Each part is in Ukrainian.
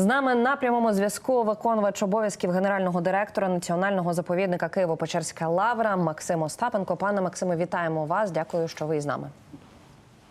З нами на прямому зв'язку виконувач обов'язків генерального директора національного заповідника Києво-Печерська лавра Максим Остапенко. Пане Максиме, вітаємо вас. Дякую, що ви з нами.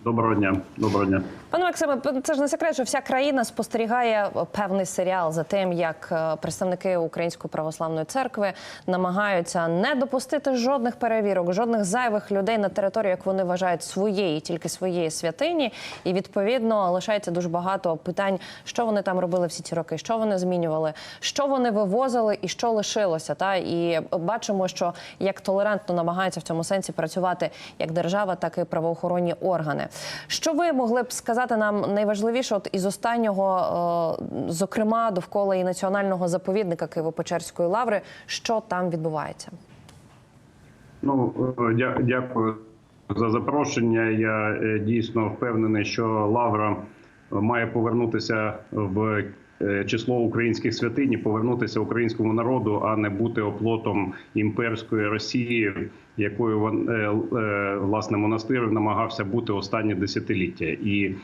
Доброго дня, доброго дня. Пане Максиме, це ж не секрет, що вся країна спостерігає певний серіал за тим, як е, представники Української православної церкви намагаються не допустити жодних перевірок, жодних зайвих людей на територію, як вони вважають, своєї, тільки своєї святині. І відповідно лишається дуже багато питань, що вони там робили всі ці роки, що вони змінювали, що вони вивозили і що лишилося. Та і бачимо, що як толерантно намагаються в цьому сенсі працювати як держава, так і правоохоронні органи. Що ви могли б сказати нам найважливіше, от із останнього, е, зокрема, довкола і національного заповідника Києво-Печерської лаври, що там відбувається? Ну е, дя- дякую за запрошення. Я е, дійсно впевнений, що Лавра має повернутися в число українських святинь, і повернутися українському народу, а не бути оплотом імперської Росії, якою е, е, власне монастир намагався бути останні десятиліття. І е,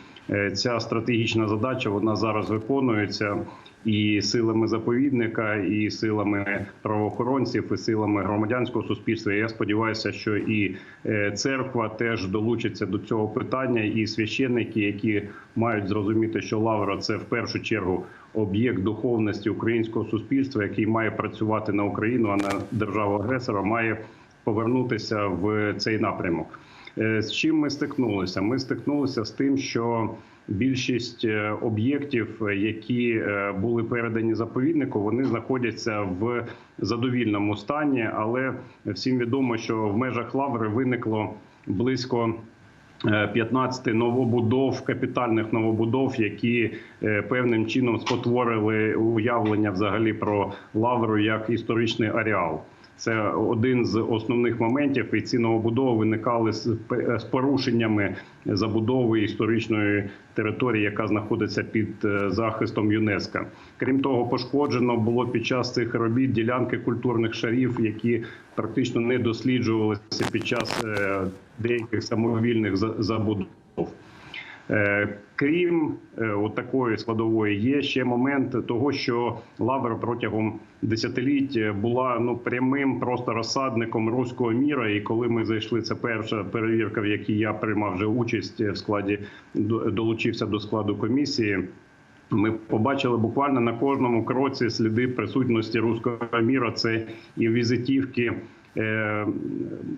ця стратегічна задача вона зараз виконується. І силами заповідника, і силами правоохоронців, і силами громадянського суспільства. Я сподіваюся, що і е, церква теж долучиться до цього питання, і священники, які мають зрозуміти, що лавра це в першу чергу об'єкт духовності українського суспільства, який має працювати на Україну, а на державу агресора, має повернутися в цей напрямок. Е, З чим ми стикнулися? Ми стикнулися з тим, що більшість е, об'єктів, е, які були передані заповіднику, вони знаходяться в задовільному стані, але всім відомо, що в межах лаври виникло близько. е, 15 новобудов, капітальних новобудов, які певним чином спотворили уявлення взагалі про лавру як історичний ареал. Це один з основних моментів, і ці новобудови виникали з порушеннями забудови історичної території, яка знаходиться під е, захистом ЮНЕСКО. Крім того, пошкоджено було під час цих робіт ділянки культурних шарів, які практично не досліджувалися під час е, деяких самовільних за- забудов. Е, Крім е, такої складової, є ще момент того, що Лавра протягом десятиліть е, була ну прямим просто розсадником руського міра. І коли ми зайшли, це перша перевірка, в якій я приймав вже участь в складі, долучився до складу комісії. Ми побачили буквально на кожному кроці сліди присутності руського міра. Це і візитівки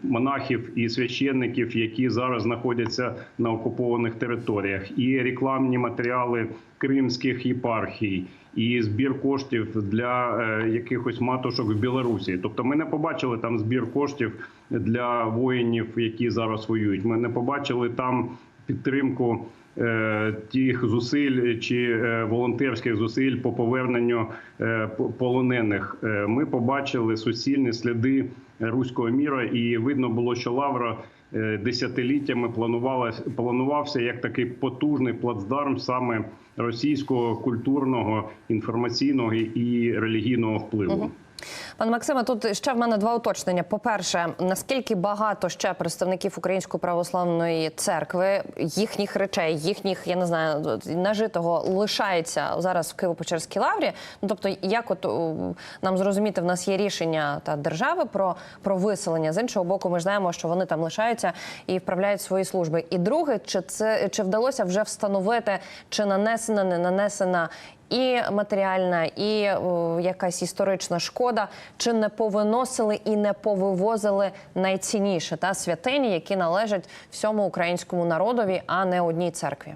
монахів і священників, які зараз знаходяться на окупованих територіях, і рекламні матеріали кримських єпархій, і збір коштів для е, якихось матушок в Білорусі. Тобто, ми не побачили там збір коштів для воїнів, які зараз воюють. Ми не побачили там підтримку е, тих зусиль чи е, волонтерських зусиль по поверненню е, полонених. Е, Ми побачили суцільні сліди руського міра, і видно було, що Лавра е, десятиліттями планувався як такий потужний плацдарм саме російського культурного, інформаційного і релігійного впливу. Пане Максиме, тут ще в мене два уточнення. По-перше, наскільки багато ще представників Української православної церкви, їхніх речей, їхніх, я не знаю, нажитого лишається зараз в Києво-Печерській лаврі. Ну тобто, як от нам зрозуміти, в нас є рішення та держави про, про виселення. З іншого боку, ми знаємо, що вони там лишаються і вправляють свої служби. І друге, чи це чи вдалося вже встановити, чи нанесена, не нанесена і матеріальна, і якась історична шкода, чи не повиносили і не повивозили найцінніше та святині, які належать всьому українському народові, а не одній церкві.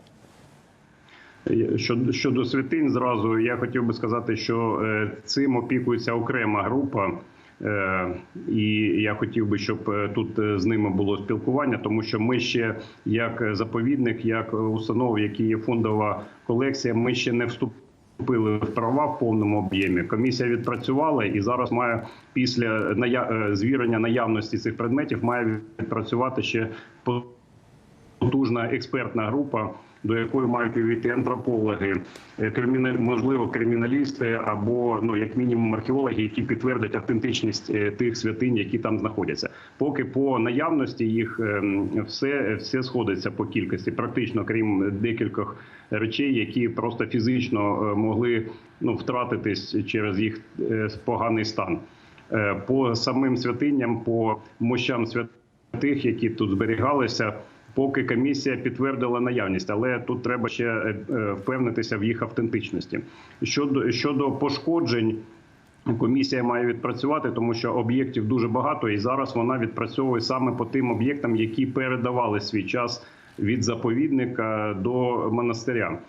Щодо, щодо святинь, зразу я хотів би сказати, що е, цим опікується окрема група. Е, І я хотів би, щоб е, тут е, з ними було спілкування, тому що ми ще як заповідник, як установа, в якій є фондова колекція, ми ще не вступили в права в повному об'ємі. Комісія відпрацювала і зараз має після е, звірення наявності цих предметів має відпрацювати ще потужна експертна група, до якої мають увійти антропологи, е, можливо, криміналісти або ну як мінімум археологи, які підтвердять автентичність е, тих святинь, які там знаходяться. Поки по наявності їх ем, все, все сходиться по кількості, практично крім декількох речей, які просто фізично е, могли ну втратитись через їх е, поганий стан. Е, По самим святиням, по мощам святих, які тут зберігалися, поки комісія підтвердила наявність, але тут треба ще впевнитися в їх автентичності. Щодо щодо пошкоджень. Комісія має відпрацювати, тому що об'єктів дуже багато, і зараз вона відпрацьовує саме по тим об'єктам, які передавали свій час від заповідника до монастиря.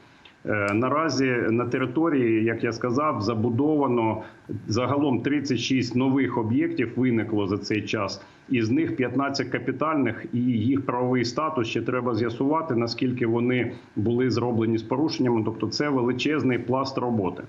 Е, Наразі на території, як я сказав, забудовано загалом 36 нових об'єктів виникло за цей час. Із них 15 капітальних, і їх правовий статус ще треба з'ясувати, наскільки вони були зроблені з порушеннями. Тобто, це величезний пласт роботи.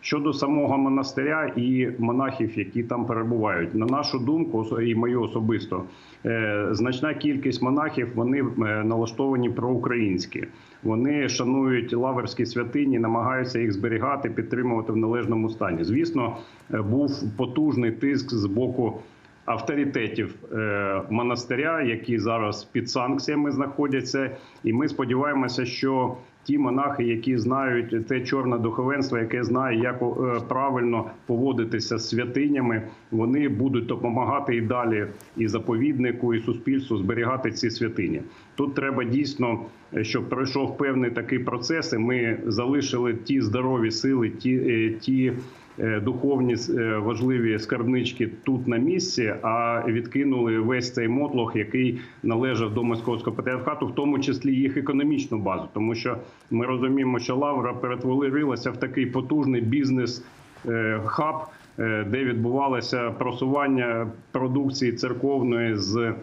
Щодо самого монастиря і монахів, які там перебувають, на нашу думку, і мою особисто, е, значна кількість монахів вони е, налаштовані проукраїнські. Вони шанують лаверські святині, намагаються їх зберігати, підтримувати в належному стані. Звісно, е, був потужний тиск з боку авторитетів е, монастиря, які зараз під санкціями знаходяться, і ми сподіваємося, що ті монахи, які знають те чорне духовенство, яке знає, як е, правильно поводитися з святинями, вони будуть допомагати і далі і заповіднику, і суспільству зберігати ці святині. Тут треба дійсно, е, щоб пройшов певний такий процес. і Ми залишили ті здорові сили, ті, ті духовні е, важливі скарбнички тут на місці, а відкинули весь цей мотлох, який належав до московського патріархату, в тому числі їх економічну базу, тому що ми розуміємо, що Лавра перетворилася в такий потужний бізнес е, хаб, е, де відбувалося просування продукції церковної з.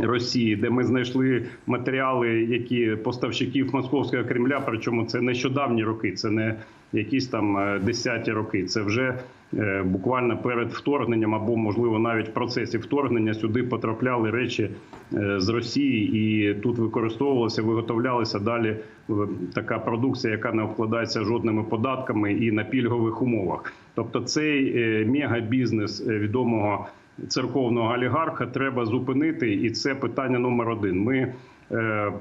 Росії, де ми знайшли матеріали, які поставщиків московського Кремля, причому це нещодавні роки, це не якісь там е, десяті роки. Це вже е, буквально перед вторгненням, або можливо навіть в процесі вторгнення сюди потрапляли речі е, з Росії, і тут використовувалося, виготовлялася далі така продукція, яка не обкладається жодними податками і на пільгових умовах. Тобто, цей мегабізнес відомого церковного олігарха треба зупинити, і це питання номер один. Ми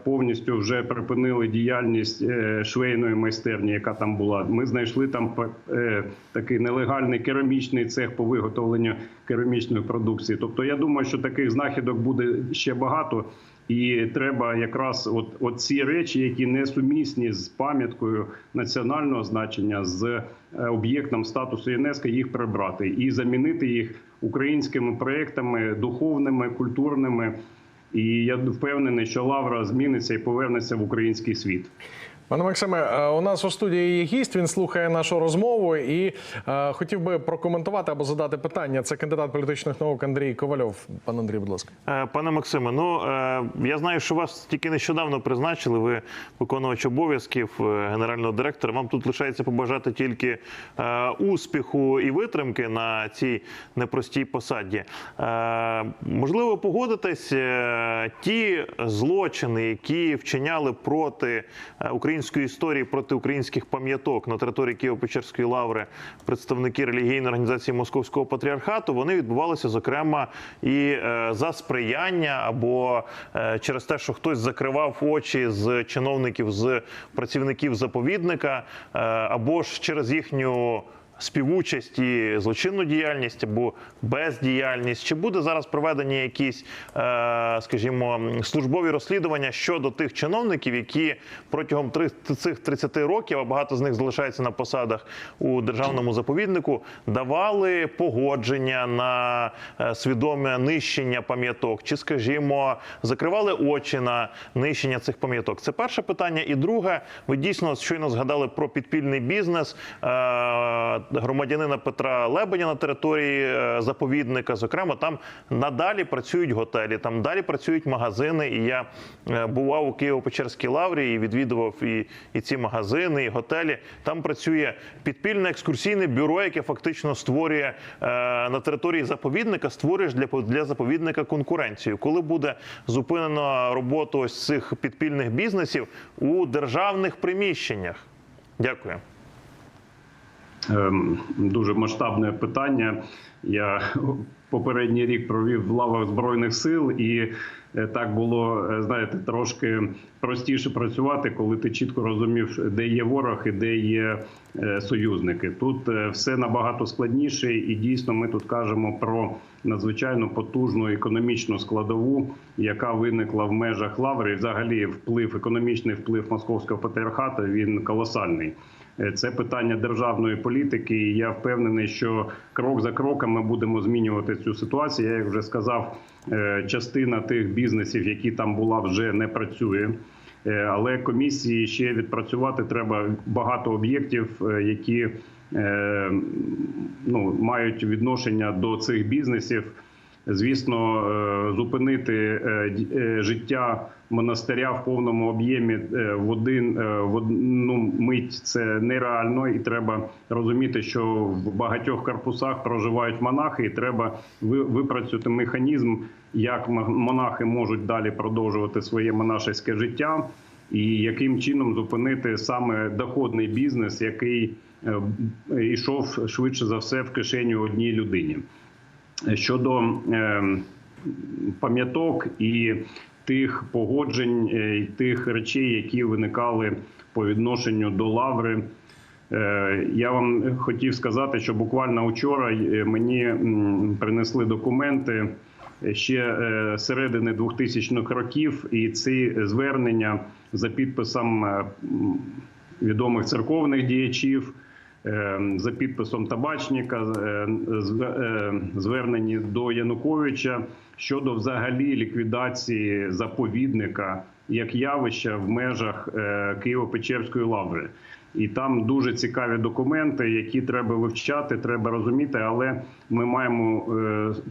повністю вже припинили діяльність е, швейної майстерні, яка там була. Ми знайшли там е, такий нелегальний керамічний цех по виготовленню керамічної продукції. Тобто, я думаю, що таких знахідок буде ще багато. І треба якраз от, от ці речі, які не сумісні з пам'яткою національного значення, з е, об'єктом статусу ЮНЕСКО, їх прибрати і замінити їх українськими проектами духовними, культурними. І я впевнений, що Лавра зміниться і повернеться в український світ. Пане Максиме, е, у нас у студії є гість. Він слухає нашу розмову і е, хотів би прокоментувати або задати питання. Це кандидат політичних наук Андрій Ковальов. Пане Андрій, будь ласка. Е, Пане Максиме, ну е, я знаю, що вас тільки нещодавно призначили. Ви виконувач обов'язків е, генерального директора. Вам тут лишається побажати тільки е, успіху і витримки на цій непростій посаді. Е, Можливо, погодитесь, е, ті злочини, які вчиняли проти е, української історії, проти українських пам'яток на території Києво-Печерської лаври, представники релігійної організації Московського патріархату, вони відбувалися зокрема і е, за сприяння або е, через те, що хтось закривав очі з чиновників, з працівників заповідника, е, або ж через їхню. Співучасть і злочинну діяльність або бездіяльність, чи буде зараз проведені якісь, е, скажімо, службові розслідування щодо тих чиновників, які протягом цих 30 років, а багато з них залишається на посадах у державному заповіднику, давали погодження на е, свідоме нищення пам'яток, чи, скажімо, закривали очі на нищення цих пам'яток? Це перше питання. І друге, ви дійсно щойно згадали про підпільний бізнес е, громадянина Петра Лебеня на території е, заповідника. Зокрема, там надалі працюють готелі, там далі працюють магазини. І я е, бував у Києво-Печерській лаврі і відвідував і, і ці магазини, і готелі. Там працює підпільне екскурсійне бюро, яке фактично створює е, на території заповідника, створюєш для, для заповідника конкуренцію. Коли буде зупинено роботу ось цих підпільних бізнесів у державних приміщеннях? Дякую. Ем, дуже масштабне питання. Я попередній рік провів в лавах збройних сил, і е, так було е, знаєте трошки простіше працювати, коли ти чітко розумів, де є ворог і де є е, союзники. Тут все набагато складніше, і дійсно ми тут кажемо про надзвичайно потужну економічну складову, яка виникла в межах лаври. Взагалі вплив, економічний вплив московського патріархату він колосальний. Е, Це питання державної політики. і Я впевнений, що крок за кроком ми будемо змінювати цю ситуацію. Я як вже сказав, е, частина тих бізнесів, які там була, вже не працює. Е, Але комісії ще відпрацювати треба багато об'єктів, які ну, мають відношення до цих бізнесів. Звісно, е, зупинити е, е, життя монастиря в повному об'ємі в один в одну мить це нереально, і треба розуміти, що в багатьох корпусах проживають монахи, і треба випрацювати механізм, як монахи можуть далі продовжувати своє монашеське життя, і яким чином зупинити саме доходний бізнес, який йшов швидше за все в кишені одній людині. Щодо е, пам'яток і тих погоджень, е, і тих речей, які виникали по відношенню до лаври. Е, Я вам хотів сказати, що буквально вчора е, мені принесли документи ще середини 2000-х років, і ці звернення за підписом відомих церковних діячів. Е, за підписом табачника е, е, звернені до Януковича щодо взагалі ліквідації заповідника як явища в межах е, Києво-Печерської лаври. І там дуже цікаві документи, які треба вивчати, треба розуміти. Але ми маємо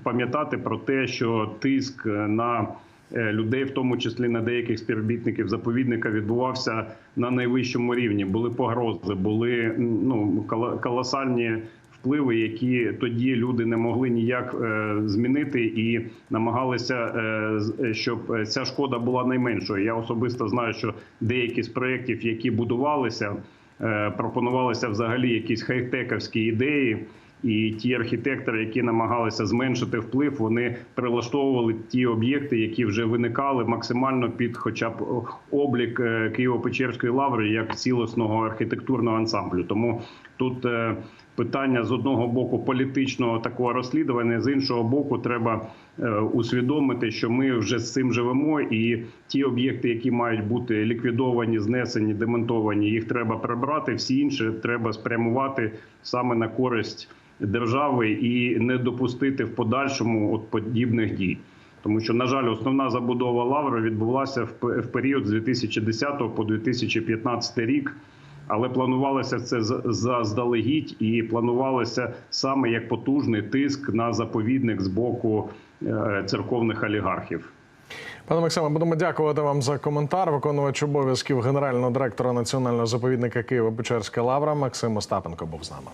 пам'ятати про те, що тиск на людей, в тому числі на деяких співробітників заповідника, відбувався на найвищому рівні. Були погрози, були ну коло- колосальні впливи, які тоді люди не могли ніяк е, змінити, і намагалися, е, е, щоб е, ця шкода була найменшою. Я особисто знаю, що деякі з проєктів, які будувалися, е, пропонувалися взагалі якісь хай-тековські ідеї. І ті архітектори, які намагалися зменшити вплив, вони прилаштовували ті об'єкти, які вже виникали максимально під, хоча б облік е, Києво-Печерської лаври як цілісного архітектурного ансамблю. Тому тут е, питання з одного боку політичного такого розслідування, з іншого боку, треба е, усвідомити, що ми вже з цим живемо, і ті об'єкти, які мають бути ліквідовані, знесені, демонтовані, їх треба прибрати. Всі інші треба спрямувати саме на користь держави і не допустити в подальшому от подібних дій. Тому що, на жаль, основна забудова лаври відбулася в пе- в період з 2010 по 2015 рік. Але планувалося це заздалегідь і планувалося саме як потужний тиск на заповідник з боку е, церковних олігархів. Пане Максиме, будемо дякувати вам за коментар. Виконувач обов'язків генерального директора національного заповідника Києва Печерська лавра Максим Остапенко був з нами.